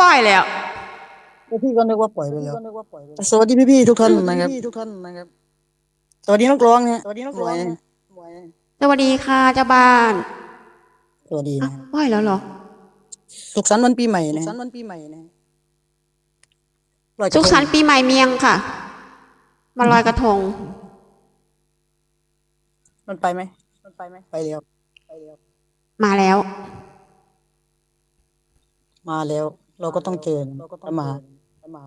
ปล่อยแล้วพี่ก็นึกว่าปล่อยไปแล้วสวัสดีพี่ๆทุกท่านนะครับทุกท่านนะครับสวัสดีนักร้องเนี่ยสวัสดีนักร้องสวัสดีค่ะเจ้าบ้านสวัสดีอ้านะวปล่อยแล้วเหรอสุขสันต์วันปีใหม่นะสุขสันต์วันปีใหม่นะลอยกระทงสุขสันต์ปีใหม่เมียงค่ะ มาลอยกระทง มันไปไหมมันไปไหมไปแล้วไปแล้ว มาแล้ว มาแล้ว เราก็ต้องเจอเราก็ต้องมามา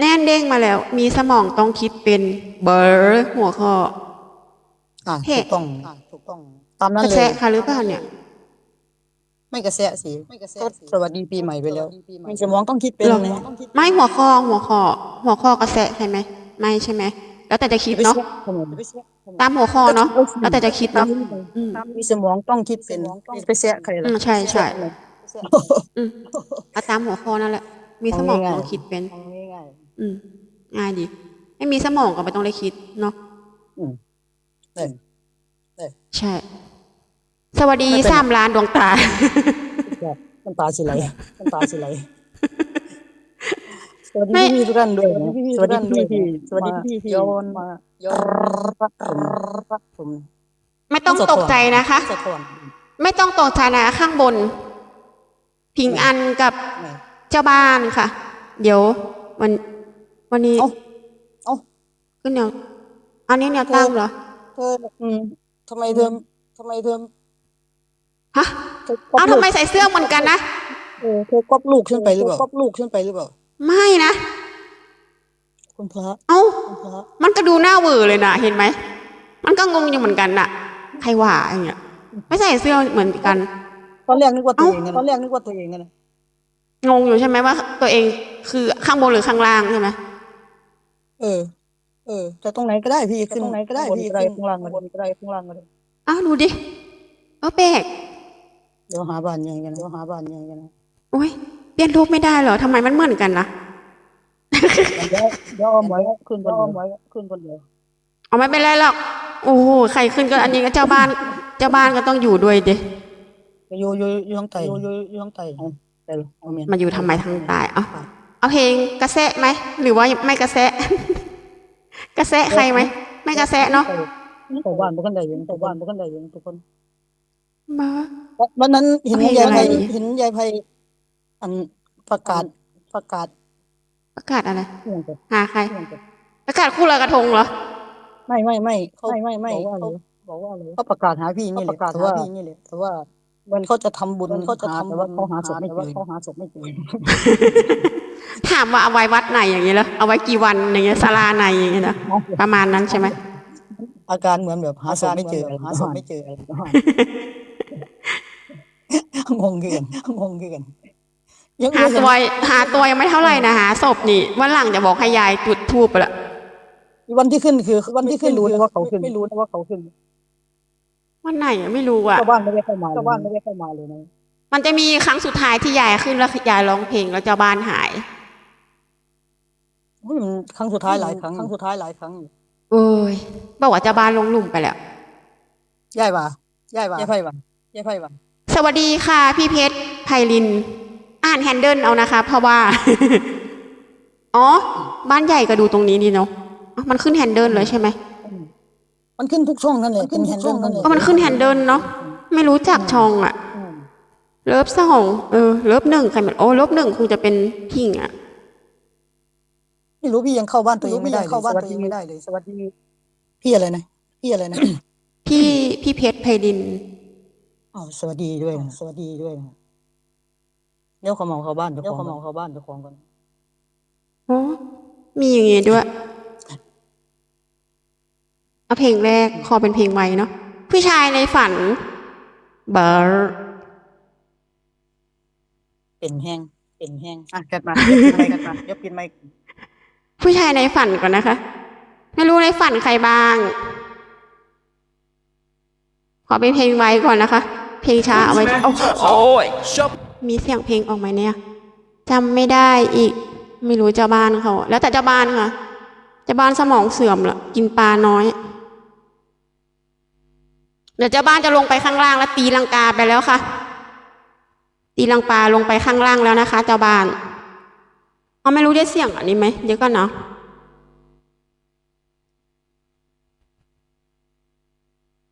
แน่นเด้งมาแล้ว มีสมองต้องคิดเป็นเบอร์หัวข้ออะเฮ้ถูกต้องอะถูกต้อง ตามนั้นกระเลยแสะค่ะหรือเปล่าเนี่ย ไม่กระแสะสิก็สวัสดีปีใหม่ไปแล้วมีสมองต้องคิดเป็นหรอนะไม่หัวข้อหัวข้อ หัวข้อกระแสะใช่ไหมไม่ใช่ไหมแล้วแต่จะคิดไปเนาะเสียทำไมไปเสียตามหัวข้อเนาะแล้วแต่จะคิดเนาะอืมมีสมองต้องคิดเป็นไปเสียใครอืล่ะมใช่ใช่ อืมเอาตามหัวข้อนั่นแหละ มีสมองเอาง่ายๆต้องคิดเป็นง่ายอืมง่ายดี ไม่มีสมองก็ไม่ต้องได้คิดเนาะ ๆอืมได้ใช่ สวัสดีสามล้านดวงตา น้ำตาสิไหลน้ำตาสิไหลสวัสดีไม่พี่ๆทุกท่านด้วยนะสวัสดีพี่พี่สวัสดีพี่พี่ย้อนมาย้อนรักผมรักผมไม่ต้องตกใจนะคะ สะท้อนไม่ต้องตกใจนะข้างบน พิงอันกับไหนเจ้าบ้านค่ะ เดี๋ยววันวันนี้เอ้าเอ้าขึ้นแนวอันนี้แนวตั้งเหรอเธออืมทำไมเธอทำไมเธอฮะเธอก๊อปเอ้าลูทำกไมใส่เสื้อเหมือนกันนะเออเธอก๊อปลูกขึ้นไปหรือเปล่าก๊อปลูกขึ้นไปหรือเปล่า ไม่นะ คุณพระเอ้าคุณพระมันก็ดูหน้าเวอร์เลยนะเห็นไหม มันก็งงอยู่เหมือนกันน่ะ ใครว่าอย่างเงี้ย ไม่ใส่เสื้อเหมือนกัน ตอนแรกนึกว่าตัวเอ้าเองนะตอนแรกนึกว่าตัวเองนะงงอยู่ใช่ไหมว่า ตัวเองคือข้างบนหรือข้างล่างใช่ไหมเออ เออแต่ตรงไหนก็ได้พี่ขึ้นตรงไหนก็ได้พี่ขึ้นข้างล่างบนก็ได้ข้างล่างก็ได้อ้าวดูดิเออแปลกเดี๋ยวหาบ้านยังกันนะเดี๋ยวหาบ้านยังกันนะโอ้ยเปลี่ยนรูปไม่ได้เหรอทำไมมันเหมือนกันล่ะเดี๋ยวเดี๋ยวเอาไว้ขึ้นบนเดียวไว้ขึ้นบนเดียวเอาไม่เป็นไรหรอกโอ้โหใครขึ้นก็อันนี้ก็เจ้าบ้าน เจ้าบ้านก็ต้องอยู่ด้วยดิ อยู่อยู่อยู่ข้างใต้อยู่อยู่อยู่ข้างใต้เอาแต่เอาเมียนมาอยู่ทำไมทางใต้เอาเอาเพลงกระแสะไหมหรือว่าไม่กระแสะกระแสะใครไหมไม่กระแสะเนาะเข้าบ้านบ่กันได้ยู่เข้าบ้านบ่กันได้ยู่ทุกคนมาวันนั้นเห็นยายไพเห็นยายไพอันประกาศประกาศ ประกาศอะไรหาใคร ประกาศคู่ลอยกระทงเหรอไม่ไม่ไม่เขาไม่ไม่ไม่เขาบอกว่าอะไรเขาประกาศหาพี่นี่แหละแต่ว่าพี่นี่แหละแต่ว่า วันเขาจะทำบุญเขาจะทำแต่ว่าเขาหาศพไม่เจอเขาหาศพไม่เจอถามว่าเอาไว้วัดไหนอย่างเงี้ยเหรอเอาไว้กี่วันอย่างเงี้ยศาลาไหนอย่างเงี้ยนะประมาณนั้นใช่ไหมอาการเหมือนแบบหาศพไม่เจอหาศพไม่เจออะไรประมาณงงเกินงงเกินยังหาตัวหาตัวยังไม่เท่าไหร่นะหาศพนี่วันหลังจะบอกให้ยายจุดทูบไปละวันที่ขึ้นคือ วันที่ขึ้นรู้นะว่าเขาขึ้นไม่รู้นะว่าเขาขึ้น วันไหนอะไม่รู้อะชาวบ้านไม่ได้เข้ามาชาวบ้านไม่ได้เข้ามาเลยนะมันจะมีครั้งสุดท้ายที่ยายขึ้นแล้วยายร้องเพลงแล้วเจ้าบ้านหายอุ้ยมันครั้งสุดท้ายหลายครั้งครั้งสุดท้ายหลายครั้งอยู่เอ้ยบอกว่าเจ้าบ้านลงหลุมไปแล้วย่ายว่าย่ายว่าย่ายไพ่ว่าย่ายไพ่ว่าสวัสดีค่ะ พี่เพชรไพลิน อ่านแฮนเดิลเอานะคะ เพราะว่า อ๋อ บ้านใหญ่ก็ดูตรงนี้ดีเนาะอ๋อมันขึ้นแฮนเดิลเลยใช่ไหม มันขึ้นทุกช่องนั่นแหละเป็นแฮนเดิลนั่นแหละก็มันขึ้นแฮนเดิลเนาะไม่รู้จักช่องอะอืมเลิฟสองเออเลิฟหนึ่งใครมันโอ้เลิฟหนึ่งคงจะเป็นพิงอะไม่รู้พี่ยังเข้าบ้านตัวเองไม่ได้เข้าบ้านตัวเองไม่ได้เลยสวัสดีพี่อะไรนะพี่อะไรนะพี่พี่เพชรไพลินอ๋อสวัสดีด้วยนะสวัสดีด้วยนะเดี๋ยวเขาเมาเข้าบ้านเดี๋ยวเขาเมาเข้าบ้านเดี๋ยวของกันอ๋อมีอย่างงี้ด้วย เอาเพลงแรกขอเป็นเพลงไว้เนาะผู้ชายในฝันเบอร์เป็นแห้งเป็นแห้งอะกัดมาปิดไมค์กัดมาเดี๋ยวปิดไมค์ผู้ชายในฝันก่อนนะคะ ไม่รู้ในฝันใครบ้าง ขอเป็นเพลงไว้ก่อนนะคะ เพลงช้าเอาไว้เอาโอ้ยมีเสียงเพลงออกไหมเนี่ยจำไม่ได้อีก ไม่รู้เจ้าบ้านเขาแล้วแต่เจ้าบ้านค่ะเจ้าบ้านสมองเสื่อมละกินปลาน้อย เดี๋ยวเจ้าบ้านจะลงไปข้างล่างแล้วตีลังกาไปแล้วค่ะ ตีลังปลาลงไปข้างล่างแล้วนะคะ เจ้าบ้านเขาไม่รู้ได้เสียงอันนี้ไหมเดี๋ยวก่อนเนาะ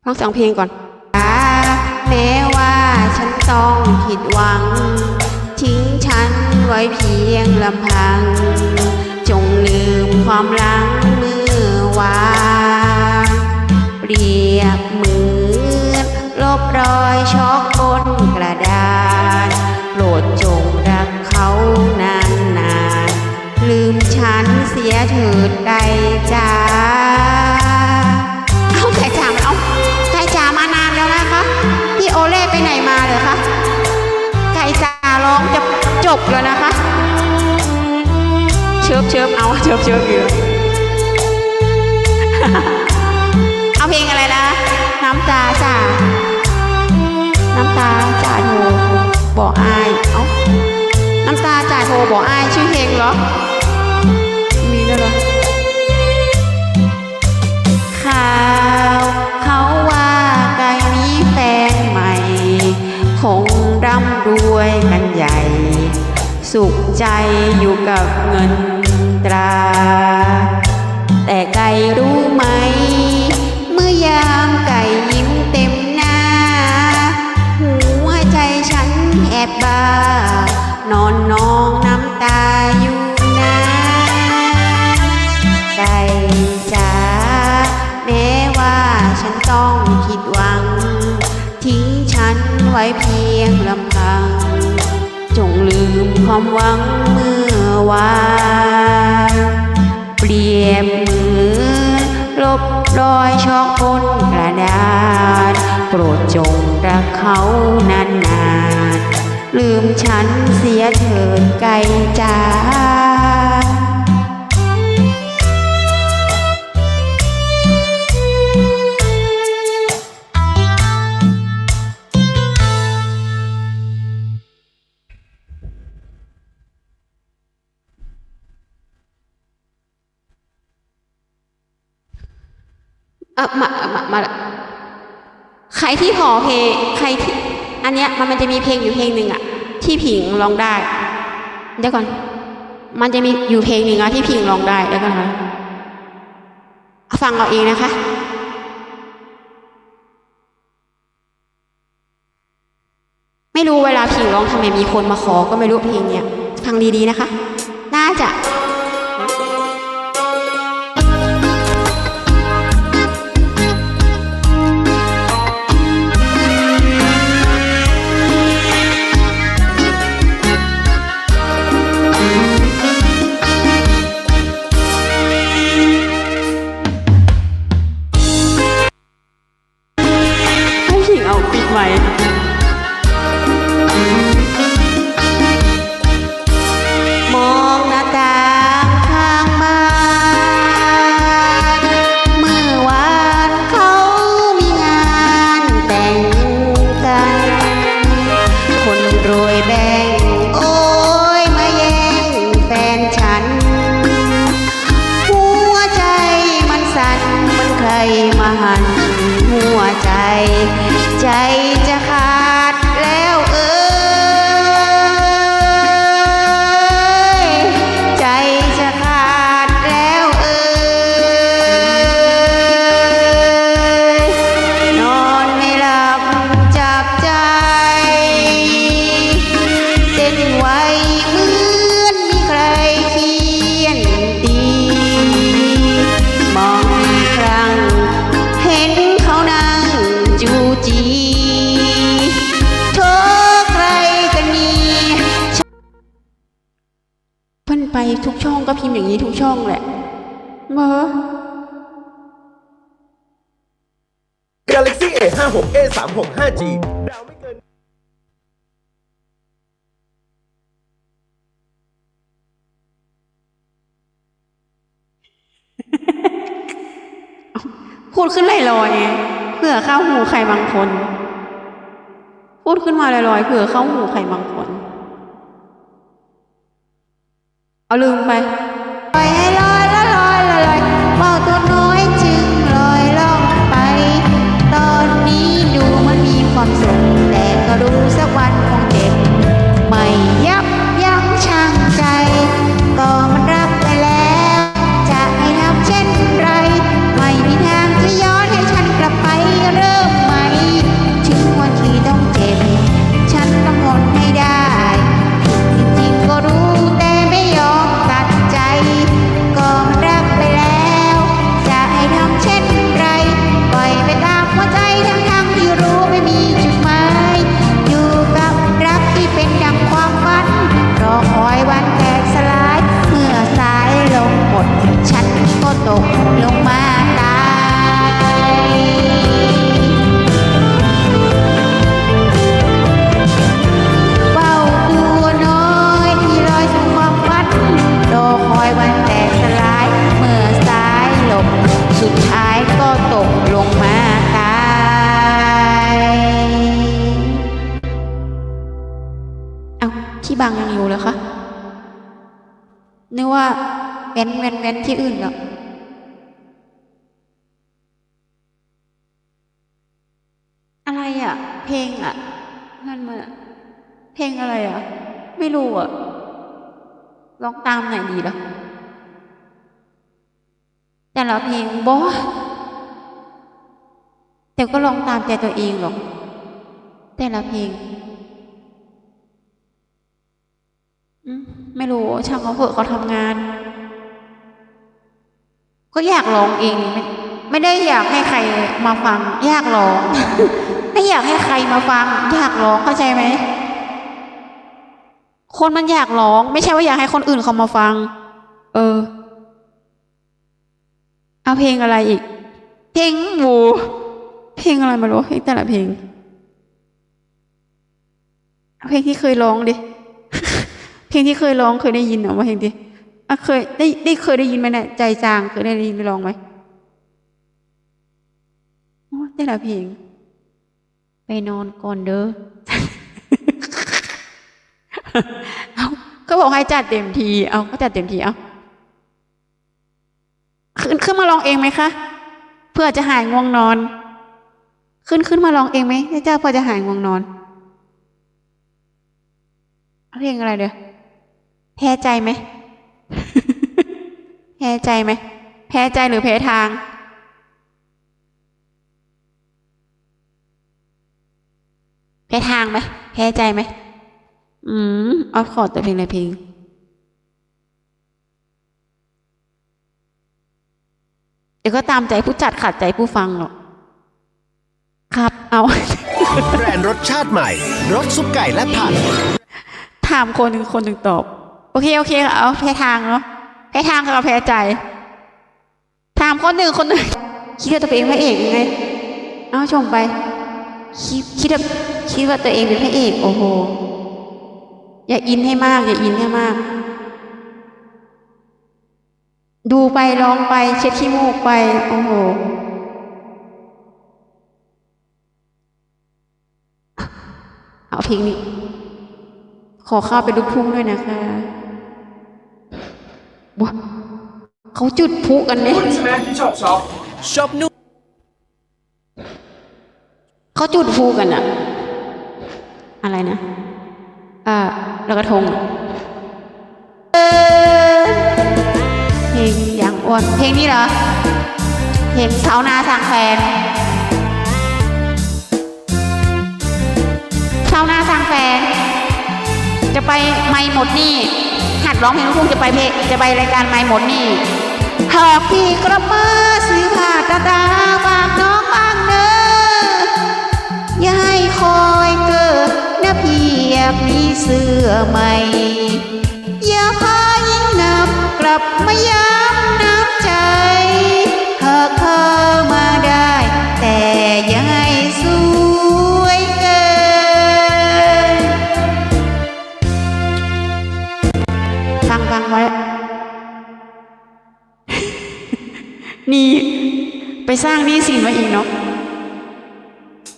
ฟังเสียงเพลงก่อนแม้ว่าฉันต้องผิดหวัง ทิ้งฉันไว้เพียงลำพัง จงลืมความหลังเมื่อวานเปรียบเหมือน บรอยช็อกบนกระดานโปรดจงรักเขานานนานๆลืมฉันเสียเถิดใดจ้าเอาไก่จ๋าเอาไก่จ๋ามานานแล้วนะคะพี่โอเล่ไปไหนมาเหรอคะไก่จ๋าร้องจะจบแล้วนะคะ เชิบเชิบเอาเชิบเชิบอยู่เอาเพลงอะไรนะ น้ำตาจ่าำตาจ่าโทรบอกอาย เอ้า น้ำตาจ่าโทรบอกอายชื่อเพลงเหรอ มีด้วยเหรอข่าวเขาว่าไก่มีแฟนใหม่ คงร่ำรวยกันใหญ่ สุขใจอยู่กับเงินตรา แต่ไก่รู้ไหม เมื่อยามไก่ยิ้มเต็ม บบ้า นอนนองน้ำตาอยู่นะไก่จ๋าแม้ว่าฉันต้องผิดหวัง ทิ้งฉันไว้เพียงลำพัง จงลืมความหวังเมื่อวานเปรียบเหมือนลบรอยชอกบนกระดาษโปรดจงรักเขานานๆ ลืมฉันเสียเถิดไก่จ๋าเออมามามาใครที่ขอเพ ใครที่ อันเนี้ยมันมันจะมีเพลงอยู่เพลงหนึ่งอะที่ผิงร้องได้เดี๋ยวก่อน มันจะมีอยู่เพลงหนึ่งอะที่ผิงร้องได้เดี๋ยวก่อนนะฟังเอาเองนะคะไม่รู้เวลาผิงร้องทำไมมีคนมาขอก็ไม่รู้เพลงเนี้ยฟังดีๆนะคะ น่าจะ ไปทุกช่องก็พิมพ์อย่างนี้ทุกช่องแหละเมอ Galaxy A 5 6 A 3 6 5G ดาวไม่เกินพูดขึ้นลอยๆไงเผื่อเข้าหูใครบางคน พูดขึ้นมาลอยๆเผื่อเข้าหูใครบางคน เอา แว้นแว้นแว้นที่อื่นเหรออะไรอะ เพลงอะนั่นมาเพลงอะไรอะ ไม่รู้อะร้องตามไหนดีล่ะ แต่ละเพลงบอแต่ก็ร้องตามใจตัวเองหรอก แต่ละเพลงไม่รู้ช่างเขาเถอะเขาทำงาน ก็อยากร้องเองไม่ไม่ได้อยากให้ใครมาฟัง อยากร้อง ไม่อยากให้ใครมาฟัง อยากร้องเข้าใจไหมคนมันอยากร้อง ไม่ใช่ว่าอยากให้คนอื่นเขามาฟัง เออ เอาเพลงอะไรอีก เพลงหมูเพลงอะไรไม่รู้เพลงแต่ละเพลงเอาเพลงที่เคยร้องดิ เพลงที่เคยร้องเคยได้ยินเหรอว่าเพลงที่ อะเคยได้ได้เคยได้ยินไหมเนี่ยใจจางเคยได้ยินไปร้องไหมโอ้แต่ละเพลง ไปนอนก่อนเด้อเอาเขาบอกให้จัดเต็มที เอาก็จัดเต็มทีเอาขึ้นขึ้นมาร้องเองไหมคะเพื่อจะหายง่วงนอน ขึ้นขึ้นมาร้องเองไหมเจ้าเพื่อจะหายง่วงนอนเอาเพลงอะไรเดี๋ยวแพ้ใจไหมแพ้ใจไหม แพ้ใจหรือแพ้ทาง แพ้ทางไหม แพ้ใจไหม อืมเอาขอแต่เพลงอะไรเพลงเดี๋ยวก็ตามใจผู้จัดขัดใจผู้ฟังหรอก ครับ เอา แบรนด์รสชาติใหม่ รสซุปไก่และผัก ถามคนหนึ่งคนหนึ่งตอบ โอเค โอเค เอาแพ้ทางเนาะ แพ้ทางกับแพ้ใจ ถามคนหนึ่งคนหนึ่งคิดว่าตัวเองพระเอกยังไง เอาชมไป คิดคิดว่าคิดว่าตัวเองเป็นพระเอก โอ้โห อย่าอินให้มาก อย่าอินให้มาก ดูไปร้องไปเช็ดขี้มูกไป โอ้โห เอาเพลงนี้ ขอเข้าไปลูกทุ่งด้วยนะคะ ว้าเขาจุดพลุกันเนี่ยคุณใช่ไหมที่ชอบช็อปช็อปนุ่มเขาจุดพลุกันอะอะไรนะอ่าลอยกระทงอะเออเพลงอย่างอ้วนเพลงนี้เหรอเพลงเช้านาทางแฟนเช้านาทางแฟนจะ ไปไม่หมดนี่หัดร้องเพลงลูกทุ่งจะไปเพลงจะไปรายการไม่หมดนี่หากพี่กระมาซื้อผ้าตาตาฝากน้องบ้างเนออย่าให้คอยเกิดนะพี่อยากมีเสื้อใหม่ อย่าพายิ่งนับกลับมายา สร้างหนี้สินมาอีกเนาะ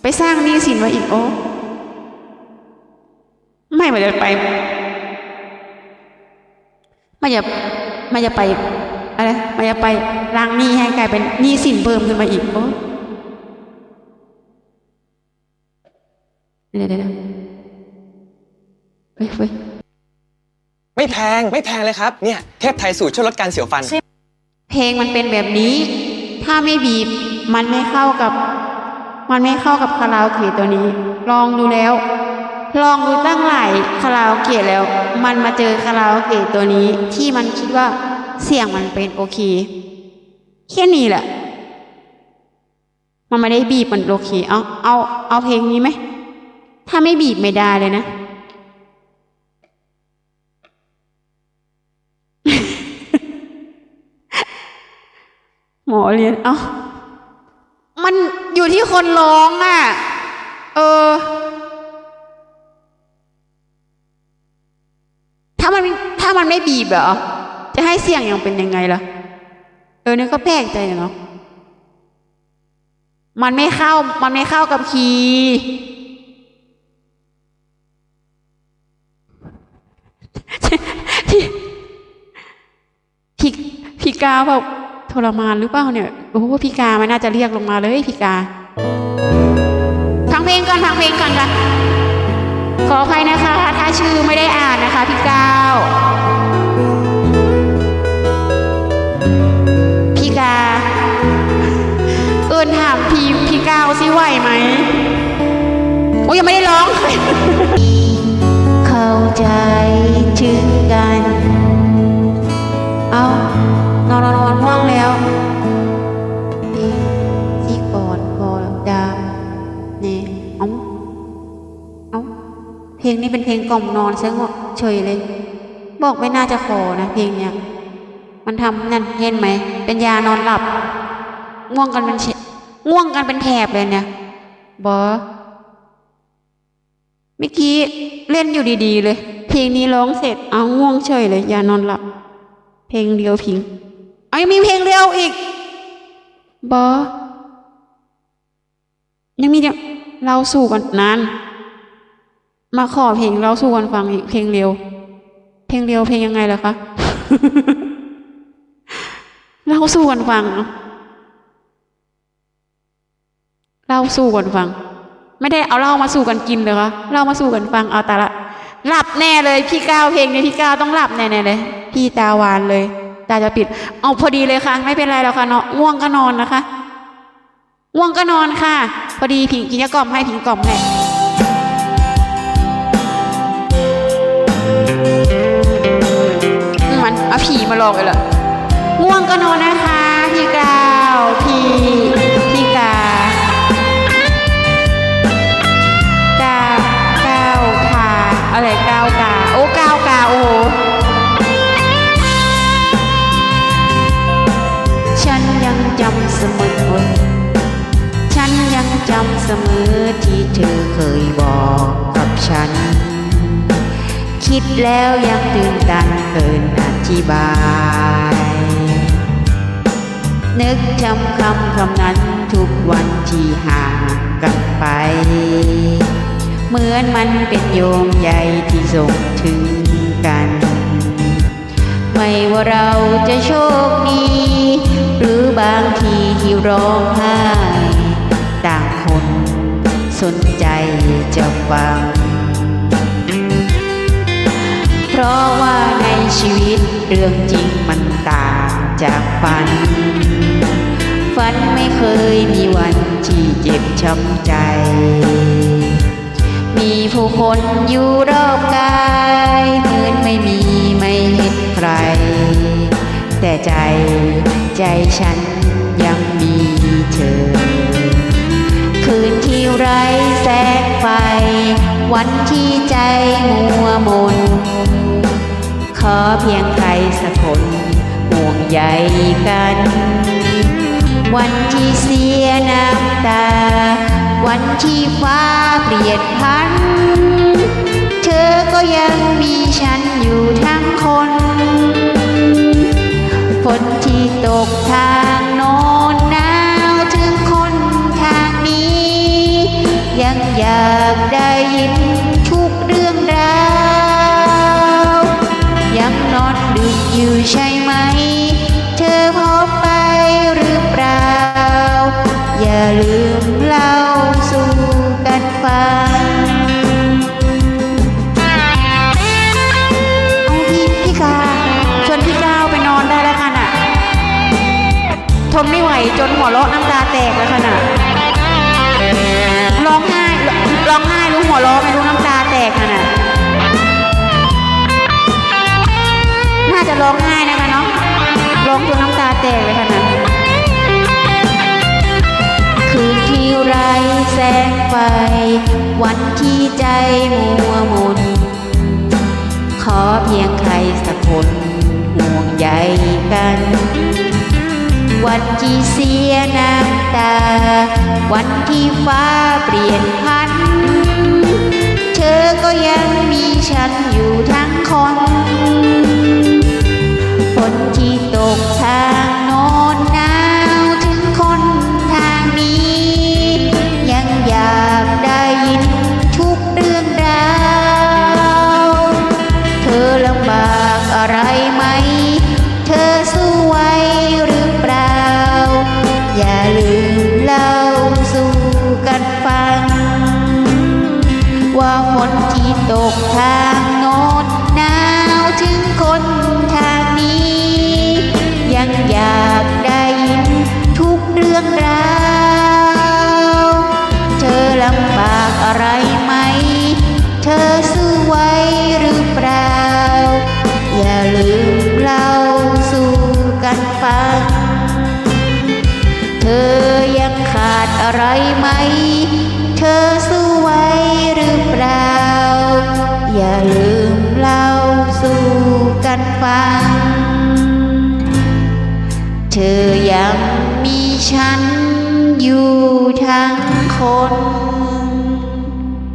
ไปสร้างหนี้สินมาอีกโอ้ไม่มันจะไปมันจะมันจะไปอะไรมันจะไปล้างหนี้ให้กลายเป็นหนี้สินเพิ่มขึ้นมาอีกโอ้เดี๋ยวเดี๋ยวเดี๋ยวเฮ้ยเฮ้ยไม่แพงไม่แพงเลยครับ เนี่ยเทพไทยสูตรช่วยลดการเสียวฟัน เพลงมันเป็นแบบนี้ ถ้าไม่บีบ มันไม่เข้ากับ มันไม่เข้ากับคาราโอเกะตัวนี้ ลองดูแล้ว ลองดูตั้งหลายคาราโอเกะแล้ว มันมาเจอคาราโอเกะตัวนี้ ที่มันคิดว่าเสียงมันเป็นโอเคแค่นี้แหละ มันไม่ได้บีบมันโอเค เอาเอาเอาเพลงนี้ไหม ถ้าไม่บีบไม่ได้เลยนะ หมอเรียน เอ้า มันอยู่ที่คนร้องอะ เออ ถ้ามันถ้ามันไม่บีบเหรอ จะให้เสียงยังเป็นยังไงล่ะ เออเนี่ยก็แปลกใจเนาะ มันไม่เข้า มันไม่เข้ากับคีย์ทกาแบบ รมานหรือเปล่าเนี่ยโอ้โหพี่กาไม่น่าจะเรียกลงมาเลยพี่กาฟังเพลงก่อนฟังเพลงก่อนค่ะขออภัยนะคะ ถ้าชื่อไม่ได้อ่านนะคะพี่ก้าวพี่กา เอิญถามพี่พี่ก้าวสิไหวไหมโอ้ยยังไม่ได้ร้อง เข้าใจ นี้เป็นเพลงกล่อมนอนซะงเฉยเลย บอกไม่น่าจะขอนะเพลงเนี้ยมันทำนั่นเห็นไหม เป็นยานอนหลับ ง่วงกันเป็นง่วงกันเป็นแถบเลยเนี่ยบอเมื่อกี้เล่นอยู่ดีๆเลย เพลงนี้ร้องเสร็จเอาง่วงเฉยเลย ยานอนหลับ เพลงเดียวพิงเอายังมีเพลงเดียวอีกบอยังมีเนี่ยเราสู่กันนาน มาขอเพลงเราสู่กันฟังอีกเพลงเร็ว เพลงเร็วเพลงยังไงล่ะคะเราสู่กันฟัง เราสู่กันฟัง ไม่ได้เอาเหล้ามาสู่กันกินเลยคะเหล้ามาสู่กันฟังเอาแต่ละ หลับแน่เลยพี่ก้าวเพลงนี้พี่ก้าวต้องหลับแน่ๆเลย พี่ตาหวานเลย ตาจะปิด เอาพอดีเลยค่ะ ไม่เป็นไรแล้วค่ะเนาะง่วงก็นอนนะคะง่วงก็นอนค่ะ พอดีผิงกินยากล่อมให้ผิงกล่อมให้ เอาผีมาลองเลยเหรอง่วงก็นอนนะคะ พี่กาวพี่พี่กากาก้าวพาอะไรก้าวกาโอ้ก้าวกาโอ้โหฉันยังจำเสมอฉันยังจำเสมอที่เธอเคยบอกกับฉัน คิดแล้วยังตื่นตันเกินอธิบาย นึกจำคำคำนั้นทุกวันที่ห่างกันไป เหมือนมันเป็นโยงใยที่ส่งถึงกัน ไม่ว่าเราจะโชคดี หรือบางทีที่ร้องไห้ ต่างคนสนใจจะฟัง ราะว่าในชีวิตเรื่องจริงมันต่างจากฝัน ฝันไม่เคยมีวันที่เจ็บช้ำใจ มีผู้คนอยู่รอบกายเหมือนไม่มีไม่เห็นใคร แต่ใจใจฉันยังมีเธอ คืนที่ไร้แสงไฟ วันที่ใจมัวมน ขอเพียงใครสักคนห่วงใยกัน วันที่เสียน้ำตา วันที่ฟ้าเปลี่ยนพัน เธอก็ยังมีฉันอยู่ทั้งคนฝนที่ตกทางโน้นหนาวถึงคนทางนี้ ยังอยากได้ยิน ลืมเล่าสู่กันฟังเอาพี่พี่กาชวนพี่ก้าวไปนอนได้แล้วค่ะน่ะ ทนไม่ไหวจนหัวเราะน้ำตาแตกแล้วค่ะน่ะ ร้องไห้ร้องไห้รู้หัวเราะไม่รู้น้ำตาแตกค่ะน่ะ น่าจะร้องไห้นะคะเนาะ ร้องจนน้ำตาแตกเลยค่ะน่ะ คืนที่ไร้แสงไฟ วันที่ใจมัวมนขอเพียงใครสักคนห่วงใยกัน วันที่เสียน้ำตา วันที่ฟ้าเปลี่ยนพัน เธอก็ยังมีฉันอยู่ทั้งคนฝนที่ตกทางโน้น นที่ตกทางโน้นหนาวถึงคนทางนี้ ยังอยากได้ยินทุกเรื่องราว เธอลำบากอะไรไหม เธอสู้ไว้หรือเปล่า อย่าลืมเล่าสู่กันฟัง เธอยังขาดอะไร ฉันอยู่ทั้งคน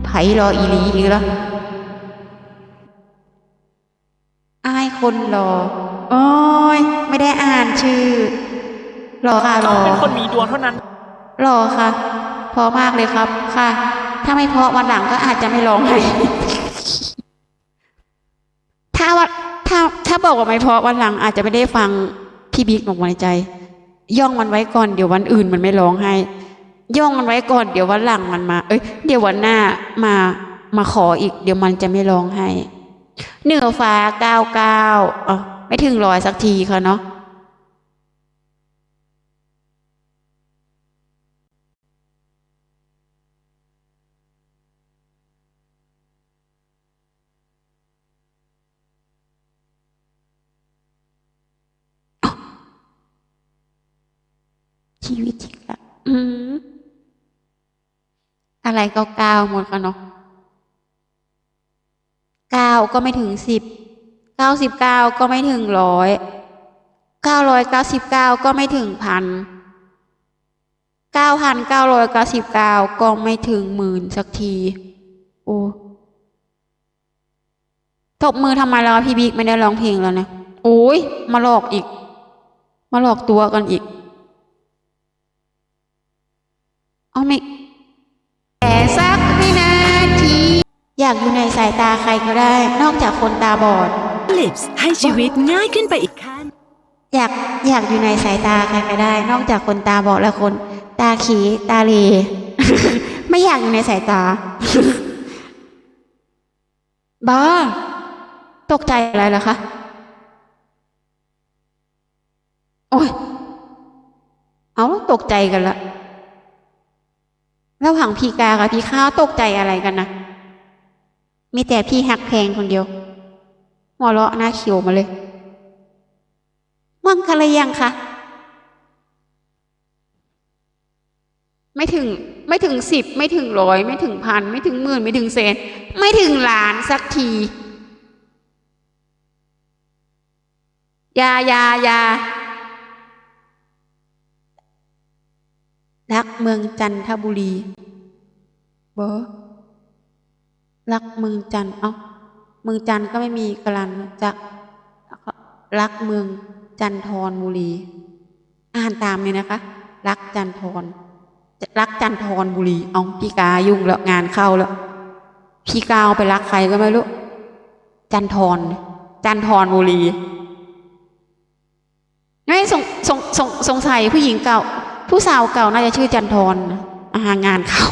ไผรออีหลีอีกแล้วอายคนรอ โอ้ย ไม่ได้อ่านชื่อ รอค่ะรต้องอ เป็นคนมีดวงเท่านั้น รอค่ะเพอมากเลยครับ ค่ะ ถ้าไม่เพราะวันหลังก็อาจจะไม่ร้องให้ ถ้าว่าถ้าถ้าบอกว่าไม่เพราะวันหลังอาจจะไม่ได้ฟังพี่บิ๊กออกมาในใจ ย่องมันไว้ก่อนเดี๋ยววันอื่นมันไม่ร้องให้ย่องมันไว้ก่อนเดี๋ยววันหลังมันมา เอ้ยเดี๋ยววันหน้ามามาขออีก เดี๋ยวมันจะไม่ร้องให้เหนือฟ้าเก้าเก้าอ๋อไม่ถึงร้อยสักทีค่ะเนาะ ชีวิตจริงละอืมอะไรก็เก้าหมดกันเนาะเก้าก็ไม่ถึงสิบเก้าสิบเก้าก็ไม่ถึงร้อยเก้าร้อยเก้าสิบเก้าก็ไม่ถึงพันเก้าพันเก้าร้อยเก้าสิบเก้าก็ไม่ถึงหมื่นสักที โอ้ตบมือทำไมแล้วพี่บิ๊กไม่ได้ร้องเพลงแล้วเนี่ยโอ้ยมาหลอกอีก มาหลอกตัวกันอีก เอาไม่แต่สักวินาที อยากอยู่ในสายตาใครก็ได้ นอกจากคนตาบอด Lips ให้ชีวิตง่ายขึ้นไปอีกขั้น อยากอยากอยู่ในสายตาใครก็ได้ นอกจากคนตาบอดและคน ตาขีตาเล ไม่อยากอยู่ในสายตา บ้า ตกใจอะไรล่ะคะ โอ้ย เอาตกใจกันละ ระหว่างพี่กากับพี่ข้าวตกใจอะไรกันนะมีแต่พี่หักแพงคนเดียวหัวเราะหน้าเขียวมาเลยมั่งกันเลยยังคะไม่ถึงไม่ถึงสิบไม่ถึงร้อยไม่ถึงพันไม่ถึงหมื่นไม่ถึงแสนไม่ถึงล้านสักทียายายา รักเมืองจันทบุรีบอรักเมืองจันทร์เอ้าเมืองจันทร์ก็ไม่มีกรันจะรักเมืองจันทรบุรี อ่านตามเลยนะคะ รักจันทรจะรักจันทรบุรีเอาพี่กายุ่งแล้วงานเข้าแล้ว พี่กาวไปรักใครก็ไม่รู้ จันทรจันทรบุรีไม่สงสงสงสงสัยผู้หญิงเก่า ผู้สาวเก่าน่าจะชื่อจันทรอาหางานเขา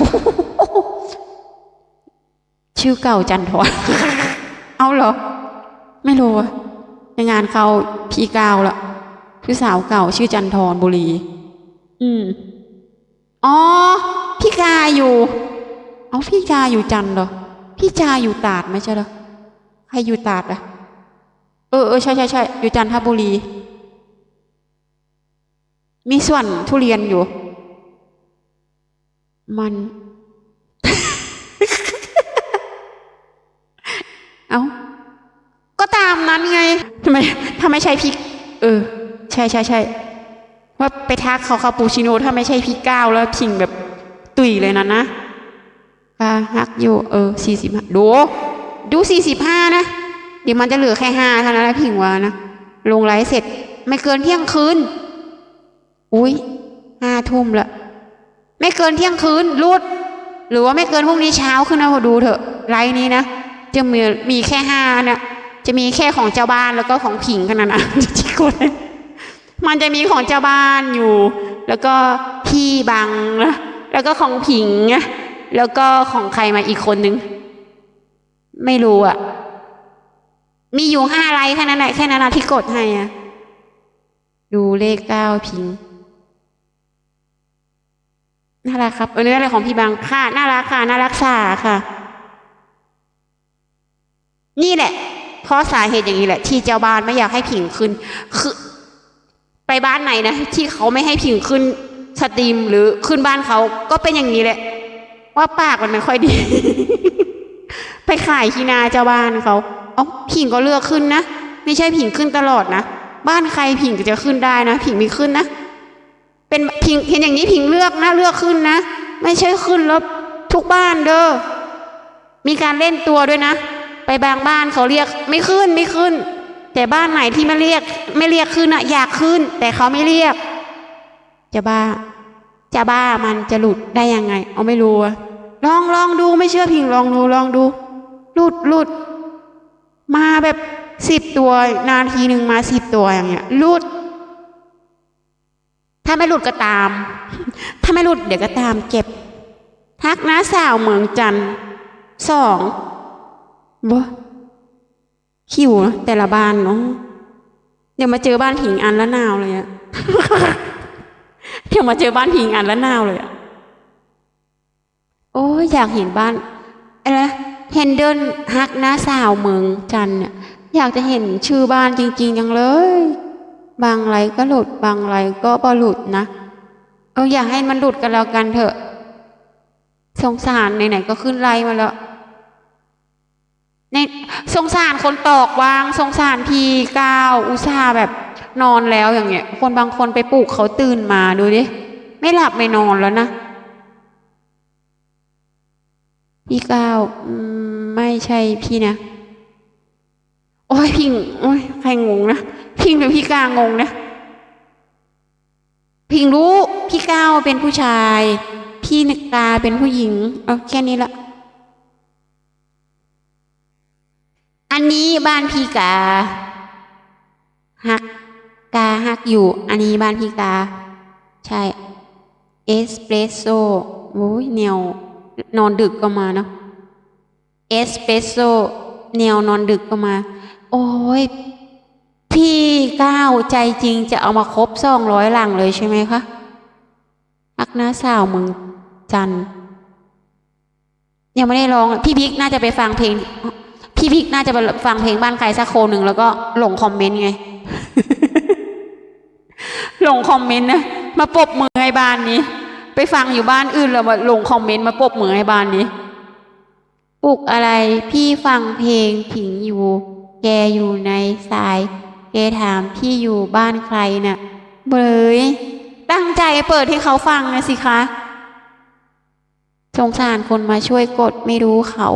ชื่อเก่าจันทรเอาเหรอ ไม่รู้อะในงานเขาพี่กาวละผู้สาวเก่าชื่อจันทรบุรี อืมอ๋อ พี่กาอยู่ เอาพี่กาอยู่จันทร์เหรอ พี่จาอยู่ตาดไม่ใช่เหรอ ใครอยู่ตาดอะเออเออใช่ใช่ใช่อยู่จันทบุรี มีส่วนทุเรียนอยู่ มัน เอาก็ตามนั้นไงทำไมถ้าไม่ใช่พี่เออ ใช่ใช่ใช่ว่าไปทักเขาคาปูชิโน่ถ้าไม่ใช่พี่ก้าวแล้วพิงแบบตุยเลยนะนะอ่าฮักอยู่ เออสี่สิบห้าดูดูสี่สิบห้านะ เดี๋ยวมันจะเหลือแค่ห้าเท่านั้นแหละพิงวานะ ลงไลฟ์เสร็จ ไม่เกินเที่ยงคืน อุ้ยห้าทุ่มละ ไม่เกินเที่ยงคืนรูด หรือว่าไม่เกินพรุ่งนี้เช้าขึ้นนะพอดูเถอะไลน์นี้นะ จะมีมีแค่ห้าเนี่ยจะมีแค่ของเจ้าบ้านแล้วก็ของผิงขนาดนั้นที่กดมันจะมีของเจ้าบ้านอยู่ แล้วก็พี่บังนะแล้วก็ของผิงนะแล้วก็ของใครมาอีกคนนึง ไม่รู้อะมีอยู่ห้าไลค์แค่นั้นแหละแค่นั้นนะที่กดให้อะดูเลขเก้าพิง น่ารักครับเออนี่อะไรของพี่บังค่ะน่ารักค่ะน่ารักษาค่ะ นี่แหละ เพราะสาเหตุอย่างนี้แหละ ที่เจ้าบ้านไม่อยากให้ผิงขึ้น คือ ไปบ้านไหนนะที่เขาไม่ให้ผิงขึ้นสตรีมหรือขึ้นบ้านเขาก็เป็นอย่างนี้แหละ ว่าปากมันไม่ค่อยดี ไปขายขี้นาเจ้าบ้านเขาเอ๋อผิงก็เลือกขึ้นนะไม่ใช่ผิงขึ้นตลอดนะบ้านใครผิงก็จะขึ้นได้นะผิงมีขึ้นนะ เป็นผิงเห็นอย่างนี้ผิงเลือกนะเลือกขึ้นนะ ไม่ใช่ขึ้นแล้วทุกบ้านเด้อมีการเล่นตัวด้วยนะ ไปบางบ้านเขาเรียกไม่ขึ้นไม่ขึ้น แต่บ้านไหนที่ไม่เรียก ไม่เรียกขึ้นอะอยากขึ้น แต่เขาไม่เรียก จะบ้า จะบ้ามันจะหลุดได้ยังไง เอาไม่รู้อะลองลองดูไม่เชื่อพิงลองดูลองดู หลุดหลุดมาแบบสิบตัว นาทีหนึ่งมาสิบตัวอย่างเงี้ยหลุด ถ้าไม่หลุดก็ตาม ถ้าไม่หลุดเดี๋ยวก็ตามเก็บทักน้าสาวเมืองจันทร์สองบ่คิวนะแต่ละบ้านเนาะเดี๋ยวมาเจอบ้านผิงอันละนาวเลยอะเดี๋ยวมาเจอบ้านผิงอันละนาวเลยอะโอ้ยอยากเห็นบ้านอะไรเฮนเดิลฮักน้าสาวเมืองจันเนี่ยอยากจะเห็นชื่อบ้านจริงๆจังเลย บางไรก็หลุด บางไรก็บ่หลุดนะ เอออยากให้มันหลุดกันแล้วกันเถอะ สงสารไหนๆก็ขึ้นไลมาแล้วในสงสารคนตอกวาง สงสารพีก้าวอุตส่าห์แบบนอนแล้วอย่างเงี้ย คนบางคนไปปลุกเขาตื่นมาดูดิ ไม่หลับไม่นอนแล้วนะ พี่ก้าวไม่ใช่พี่นะ โอ้ยพิงโอ้ยใครงงนะ พิงหรือพี่กางงนะ พิงรู้พี่ก้าวเป็นผู้ชาย พี่นกตาเป็นผู้หญิง เอาแค่นี้ละ อันนี้บ้านพี่กาฮักกาฮักอยู่ อันนี้บ้านพี่กา ใช่ เอสเปรสโซ่โอ้ยแนวนอนดึกก็มาเนาะเอสเปรสโซ่แนวนอนดึกก็มา โอ้ย พี่ก้าวใจจริงจะเอามาครบสองร้อยหลังเลยใช่ไหมคะอักน้าสาวเมืองจันยังไม่ได้ร้อง พี่บิ๊กน่าจะไปฟังเพลง พี่บิ๊กน่าจะไปฟังเพลงบ้านใครสักคนหนึ่งแล้วก็หลงคอมเมนต์ไงหลงคอมเมนต์นะมาปบมือให้บ้านนี้ ไปฟังอยู่บ้านอื่นแล้วมาลงคอมเมนต์มาปบมือให้บ้านนี้ปลุกอะไรพี่ฟังเพลงผิงอยู่ แกอยู่ในสาย แกถามพี่อยู่บ้านใครน่ะเบยตั้งใจเปิดให้เขาฟังนะสิคะ สงสารคนมาช่วยกดไม่รู้เขา